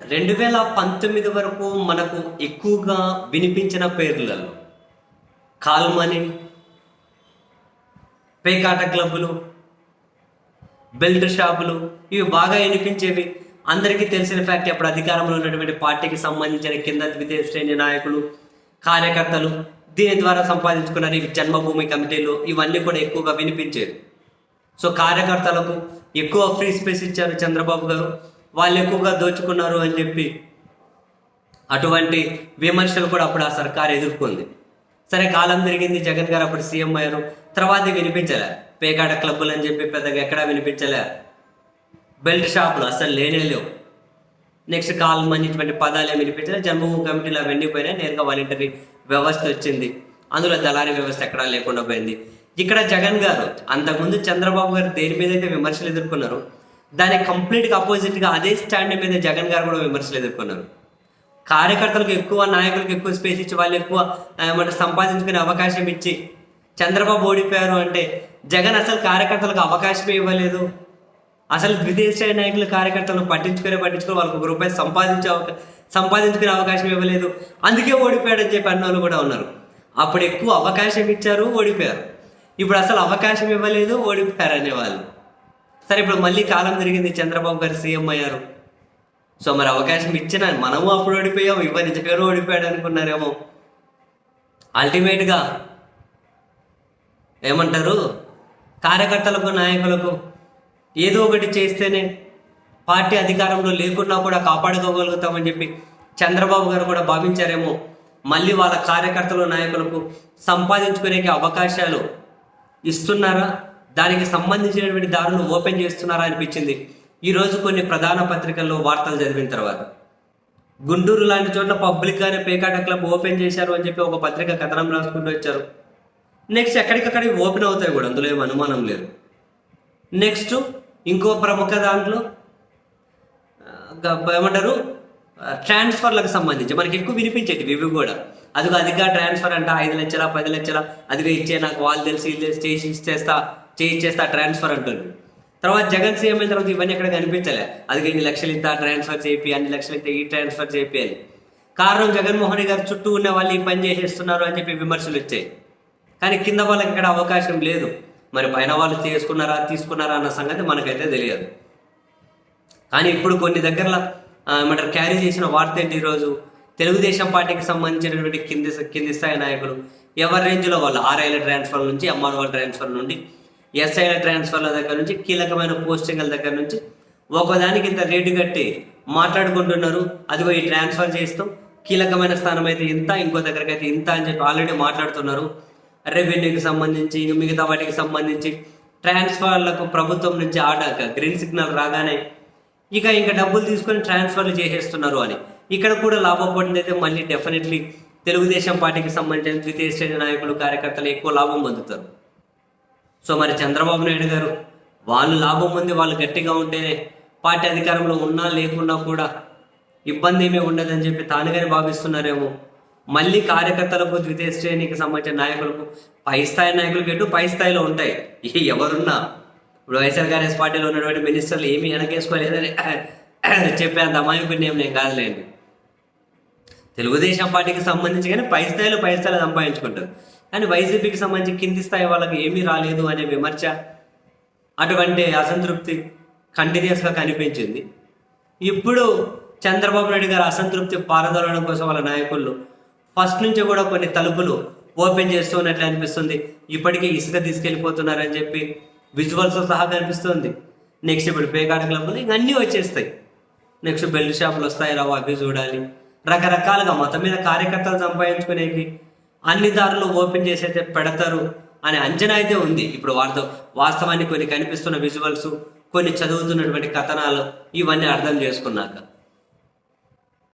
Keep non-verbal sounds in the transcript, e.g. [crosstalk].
రెండు వేల పంతొమ్మిది వరకు మనకు ఎక్కువగా వినిపించిన పేర్లలో కాల్మని పేకాట క్లబ్బులు బెల్ట్ షాపులు ఇవి బాగా వినిపించేవి. అందరికీ తెలిసిన ఫ్యాక్ట్ అప్పుడు అధికారంలో ఉన్నటువంటి పార్టీకి సంబంధించిన కింద ద్వితీయ శ్రేణి నాయకులు కార్యకర్తలు దీని ద్వారా సంపాదించుకున్నారు. ఈ జన్మభూమి కమిటీలు ఇవన్నీ కూడా ఎక్కువగా వినిపించేవి. సో కార్యకర్తలకు ఎక్కువ ఫ్రీ స్పేస్ ఇచ్చారు చంద్రబాబు గారు. వాళ్ళు ఎక్కువగా దోచుకున్నారు అని చెప్పి అటువంటి విమర్శలు కూడా అప్పుడు ఆ సర్కార్ ఎదుర్కొంది. సరే కాలం తిరిగింది జగన్ గారు అప్పుడు సీఎం అయ్యారు. తర్వాత వినిపించలే. పేకాట క్లబ్బులు అని చెప్పి పెద్దగా ఎక్కడా వినిపించలే. బెల్ట్ షాపులు అసలు లేనే లేవు. నెక్స్ట్ కాలం మంచిటువంటి పదాలు ఏమి వినిపించలే. జన్మభూమి కమిటీలు అవన్నీ పోయినాయి. నేరుగా వాలంటరీ వ్యవస్థ వచ్చింది. అందులో దళారీ వ్యవస్థ ఎక్కడా లేకుండా పోయింది. ఇక్కడ జగన్ గారు అంతకుముందు చంద్రబాబు గారు దేని మీద అయితే విమర్శలు ఎదుర్కొన్నారు దానికి కంప్లీట్గా అపోజిట్గా అదే స్టాండ్ మీద జగన్ గారు కూడా విమర్శలు ఎదుర్కొన్నారు. కార్యకర్తలకు ఎక్కువ నాయకులకు ఎక్కువ స్పేస్ ఇచ్చి వాళ్ళు ఎక్కువ ఏమంటే సంపాదించుకునే అవకాశం ఇచ్చి చంద్రబాబు ఓడిపోయారు అంటే జగన్ అసలు కార్యకర్తలకు అవకాశమే ఇవ్వలేదు. అసలు ద్వితీయ స్థాయి నాయకులు కార్యకర్తలను పట్టించుకునే పట్టించుకుని వాళ్ళకి ఒక రూపాయి సంపాదించే అవకాశం సంపాదించుకునే అవకాశం ఇవ్వలేదు. అందుకే ఓడిపోయాడని చెప్పి అన్న వాళ్ళు కూడా ఉన్నారు. అప్పుడు ఎక్కువ అవకాశం ఇచ్చారు ఓడిపోయారు. ఇప్పుడు అసలు అవకాశం ఇవ్వలేదు ఓడిపోయారు అనేవాళ్ళు. సరే ఇప్పుడు మళ్ళీ కాలం తిరిగింది చంద్రబాబు గారు సీఎం అయ్యారు. సో మరి అవకాశం ఇచ్చిన మనము అప్పుడు ఓడిపోయాం ఇవ్వని జగన్ ఓడిపోయాడు అనుకున్నారేమో. అల్టిమేట్గా ఏమంటారు? కార్యకర్తలకు నాయకులకు ఏదో ఒకటి చేస్తేనే పార్టీ అధికారంలో లేకున్నా కూడా కాపాడుకోగలుగుతామని చెప్పి చంద్రబాబు గారు కూడా భావించారేమో. మళ్ళీ వాళ్ళ కార్యకర్తలు నాయకులకు సంపాదించుకునే అవకాశాలు ఇస్తున్నారా? దానికి సంబంధించినటువంటి దారులు ఓపెన్ చేస్తున్నారా అనిపించింది. ఈరోజు కొన్ని ప్రధాన పత్రికల్లో వార్తలు చదివిన తర్వాత. గుంటూరు లాంటి చోట్ల పబ్లిక్గానే పేకాట క్లబ్ ఓపెన్ చేశారు అని చెప్పి ఒక పత్రిక కథనం రాసుకుంటూ వచ్చారు. నెక్స్ట్ ఎక్కడికక్కడికి ఓపెన్ అవుతాయి కూడా అందులో ఏం అనుమానం లేదు. నెక్స్ట్ ఇంకో ప్రముఖ దాంట్లో ఏమంటారు? ట్రాన్స్ఫర్లకు సంబంధించి మనకి ఎక్కువ వినిపించేది ఇవి కూడా. అదిగో అదిగా ట్రాన్స్ఫర్ అంట ఐదు లక్షల పది లక్షల అదిగా ఇచ్చే నాకు వాళ్ళు తెలిసి తెలిసి చేసి ఇచ్చేస్తా చేయించేస్తా ట్రాన్స్ఫర్ అంటుంది తర్వాత జగన్ సీఎం అయిన తర్వాత ఇవన్నీ ఎక్కడ కనిపించలే. అది ఇన్ని లక్షలు ఇంత ట్రాన్స్ఫర్ చేపి అన్ని లక్షలు ఇంత ఈ ట్రాన్స్ఫర్ చేపి అని కారణం జగన్మోహన్ గారు చుట్టూ ఉన్న వాళ్ళు ఈ పని చేసేస్తున్నారు అని చెప్పి విమర్శలు వచ్చాయి. కానీ కింద వాళ్ళకి ఇక్కడ అవకాశం లేదు. మరి పైన వాళ్ళు చేసుకున్నారా తీసుకున్నారా అన్న సంగతి మనకైతే తెలియదు. కానీ ఇప్పుడు కొన్ని దగ్గరలో ఏమంటారు క్యారీ చేసిన వార్త ఏంటి ఈరోజు? తెలుగుదేశం పార్టీకి సంబంధించినటువంటి కింది కింది స్థాయి నాయకులు ఎవరి రేంజ్లో వాళ్ళు? ఆర్ఐల ట్రాన్స్ఫర్ నుంచి ఎంఆర్ఓ ట్రాన్స్ఫర్ నుండి ఎస్ఐల ట్రాన్స్ఫర్ల దగ్గర నుంచి కీలకమైన పోస్టింగ్ల దగ్గర నుంచి ఒకదానికి ఇంత రేటు కట్టి మాట్లాడుకుంటున్నారు. అదిగో ఈ ట్రాన్స్ఫర్ చేస్తాం. కీలకమైన స్థానం అయితే ఇంత ఇంకో దగ్గరికి అయితే ఇంత అని చెప్పి ఆల్రెడీ మాట్లాడుతున్నారు. రెవెన్యూకి సంబంధించి మిగతా వాటికి సంబంధించి ట్రాన్స్ఫర్లకు ప్రభుత్వం నుంచి ఆడాక గ్రీన్ సిగ్నల్ రాగానే ఇక ఇంకా డబ్బులు తీసుకొని ట్రాన్స్ఫర్లు చేసేస్తున్నారు అని. ఇక్కడ కూడా లాభం పడింది అయితే మళ్ళీ డెఫినెట్లీ తెలుగుదేశం పార్టీకి సంబంధించిన ద్వితీయ శ్రేణి నాయకులు కార్యకర్తలు ఎక్కువ లాభం పొందుతారు. సో మరి చంద్రబాబు నాయుడు గారు వాళ్ళు లాభం ఉంది వాళ్ళు గట్టిగా ఉంటేనే పార్టీ అధికారంలో ఉన్నా లేకున్నా కూడా ఇబ్బంది ఏమీ ఉండదని చెప్పి తానుగానే భావిస్తున్నారేమో. మళ్ళీ కార్యకర్తలకు ద్వితీయ శ్రేణికి సంబంధించిన నాయకులకు పై స్థాయి నాయకులకు ఎటు పై స్థాయిలో ఉంటాయి. ఏ ఎవరున్నా. ఇప్పుడు వైఎస్ఆర్ కాంగ్రెస్ పార్టీలో ఉన్నటువంటి మినిస్టర్లు ఏమీ వెనకేసుకోలేదని [coughs] చెప్పేంత అమాయకుడిని ఏం నేను కాదులేండి. తెలుగుదేశం పార్టీకి సంబంధించి కానీ పై స్థాయిలో పై స్థాయిలో సంపాదించుకుంటారు. కానీ వైసీపీకి సంబంధించి కింది స్థాయి వాళ్ళకి ఏమీ రాలేదు అనే విమర్శ అటువంటి అసంతృప్తి కంటిన్యూస్గా కనిపించింది. ఇప్పుడు చంద్రబాబు నాయుడు గారు అసంతృప్తి పారదోలడం కోసం వాళ్ళ నాయకులు ఫస్ట్ నుంచి కూడా కొన్ని తలుపులు ఓపెన్ చేస్తూ ఉన్నట్లు అనిపిస్తుంది. ఇప్పటికే ఇసుక తీసుకెళ్ళిపోతున్నారని చెప్పి విజువల్స్ సహా కనిపిస్తుంది. నెక్స్ట్ ఇప్పుడు పేకాట క్లబ్లు ఇవన్నీ వచ్చేస్తాయి. నెక్స్ట్ బెల్ట్ షాపులు వస్తాయి రావు అవి చూడాలి. రకరకాలుగా మొత్తం మీద కార్యకర్తలు సంపాదించుకునేకి అన్ని దారులు ఓపెన్ చేసి అయితే పెడతారు అనే అంచనా అయితే ఉంది. ఇప్పుడు వారితో వాస్తవానికి కొన్ని కనిపిస్తున్న విజువల్స్ కొన్ని చదువుతున్నటువంటి కథనాలు ఇవన్నీ అర్థం చేసుకున్నాక.